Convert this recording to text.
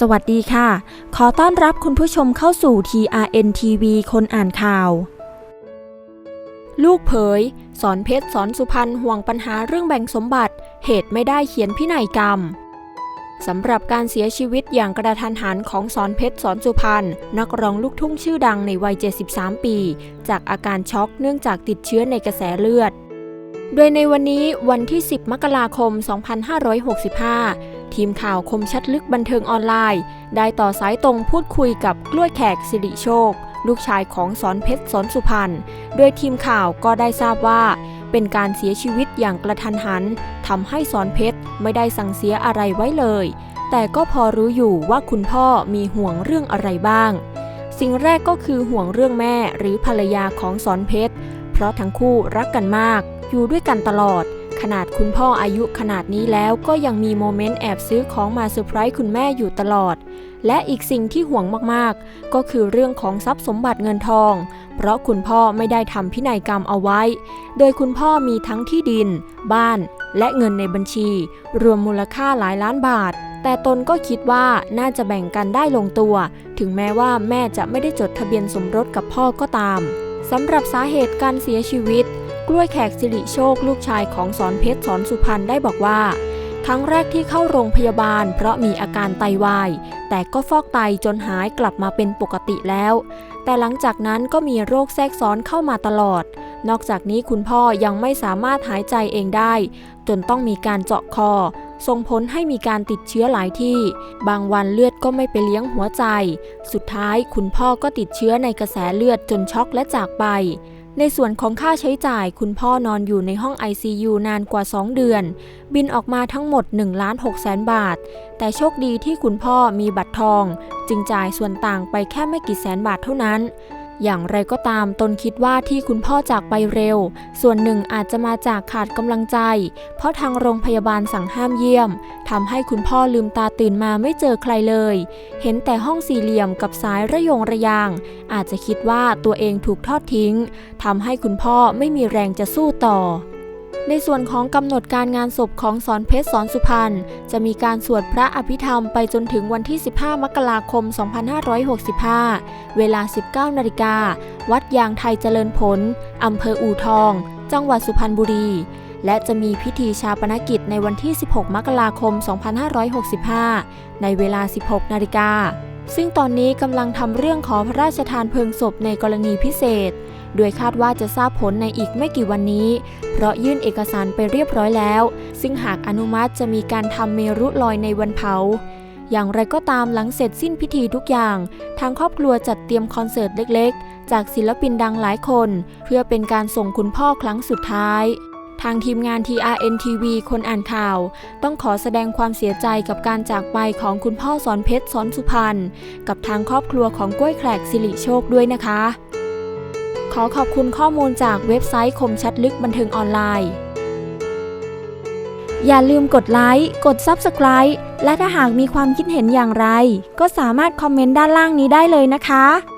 สวัสดีค่ะ ขอต้อนรับคุณผู้ชมเข้าสู่ TRN TV คนอ่านข่าว ลูกเผย สอนเพชรสอนสุพรรณห่วงปัญหาเรื่องแบ่งสมบัติ เหตุไม่ได้เขียนพินัยกรรมสำหรับการเสียชีวิตอย่างกระทันหันของสอนเพชรสอนสุพรรณนักร้องลูกทุ่งชื่อดังในวัย 73 ปี จากอาการช็อกเนื่องจากติดเชื้อในกระแสเลือดโดยในวันนี้วันที่ 10 มกราคม 2565 ทีมข่าวคมชัดลึกบันเทิงออนไลน์ ได้ต่อสายตรงพูดคุยกับกล้วยแขกสิริโชค ลูกชายของสอนเพชรสอนสุพรรณโดยทีมข่าวก็ได้ทราบว่า เป็นการเสียชีวิตอย่างกระทันหันทำให้สอนเพชรไม่ได้สั่งเสียอะไรไว้เลย แต่ก็พอรู้อยู่ว่าคุณพ่อมีห่วงเรื่องอะไรบ้าง สิ่งแรกก็คือห่วงเรื่องแม่หรือภรรยาของสอนเพชรเพราะทั้งคู่รักกันมาก อยู่ด้วยกันตลอด ขนาดคุณพ่ออายุขนาดนี้แล้วก็ยังมีโมเมนต์แอบซื้อของมาเซอร์ไพรส์คุณแม่อยู่ตลอด และอีกสิ่งที่ห่วงมากๆ ก็คือเรื่องของทรัพย์สมบัติเงินทอง เพราะคุณพ่อไม่ได้ทำพินัยกรรมเอาไว้ โดยคุณพ่อมีทั้งที่ดิน บ้าน และเงินในบัญชี รวมมูลค่าหลายล้านบาท แต่ตนก็คิดว่าน่าจะแบ่งกันได้ลงตัว ถึงแม้ว่าแม่จะไม่ได้จดทะเบียนสมรสกับพ่อก็ตามสำหรับสาเหตุการเสียชีวิต กล้วยแขกสิริโชคลูกชายของสอนเพชรสอนสุพรรณได้บอกว่า ครั้งแรกที่เข้าโรงพยาบาล เพราะมีอาการไตวาย แต่ก็ฟอกไตจนหายกลับมาเป็นปกติแล้ว แต่หลังจากนั้นก็มีโรคแทรกซ้อนเข้ามาตลอด นอกจากนี้คุณพ่อยังไม่สามารถหายใจเองได้ จนต้องมีการเจาะคอ ส่งผลให้มีการติดเชื้อหลายที่ บางวันเลือดก็ไม่ไปเลี้ยงหัวใจ สุดท้ายคุณพ่อก็ติดเชื้อในกระแสเลือดจนช็อกและจากไป ในส่วนของค่าใช้จ่าย คุณพ่อนอนอยู่ในห้อง ICU นานกว่า 2 เดือน บินออกมาทั้งหมด1ล้าน6แสนบาท แต่โชคดีที่คุณพ่อมีบัตรทอง จึงจ่ายส่วนต่างไปแค่ไม่กี่แสนบาทเท่านั้น อย่างไรก็ตามตนคิดว่าที่คุณพ่อจากไปเร็ว ส่วนหนึ่งอาจจะมาจากขาดกำลังใจ เพราะทางโรงพยาบาลสั่งห้ามเยี่ยมทำให้คุณพ่อลืมตาตื่นมาไม่เจอใครเลย เห็นแต่ห้องสี่เหลี่ยมกับสายระยงระยาง อาจจะคิดว่าตัวเองถูกทอดทิ้งทำให้คุณพ่อไม่มีแรงจะสู้ต่อ ในส่วนของกำหนดการงานศพของสอนเพชรสอนสุพรรณจะมีการสวดพระอภิธรรมไปจนถึงวันที่ 15 มกราคม 2565 เวลา 19นาฬิกา วัดยางไทยเจริญผล อำเภออู่ทอง จังหวัดสุพรรณบุรี และจะมีพิธีชาปนกิจในวันที่ 16 มกราคม 2565 ในเวลา 16 นาฬิกา ซึ่งตอนนี้กำลังทำเรื่องขอพระราชทานเพลิงศพในกรณีพิเศษ โดยคาดว่าจะทราบผลในอีกไม่กี่วันนี้ เพราะยื่นเอกสารไปเรียบร้อยแล้ว ซึ่งหากอนุมัติจะมีการทำเมรุลอยในวันเผา อย่างไรก็ตามหลังเสร็จสิ้นพิธีทุกอย่าง ทางครอบครัวจัดเตรียมคอนเสิร์ตเล็กๆ จากศิลปินดังหลายคน เพื่อเป็นการส่งคุณพ่อครั้งสุดท้ายางทีมงาน TRN TV คนอ่านข่าว ต้องขอแสดงความเสียใจกับการจากไปของคุณพ่อสอนเพชรสอนสุพรรณกับทางครอบครัวของกล้วยแขกสิริโชคด้วยนะคะ ขอขอบคุณข้อมูลจากเว็บไซต์คมชัดลึกบันเทิงออนไลน์ อย่าลืมกดไลค์ กด Subscribe และถ้าหากมีความคิดเห็นอย่างไร ก็สามารถคอมเมนต์ด้านล่างนี้ได้เลยนะคะ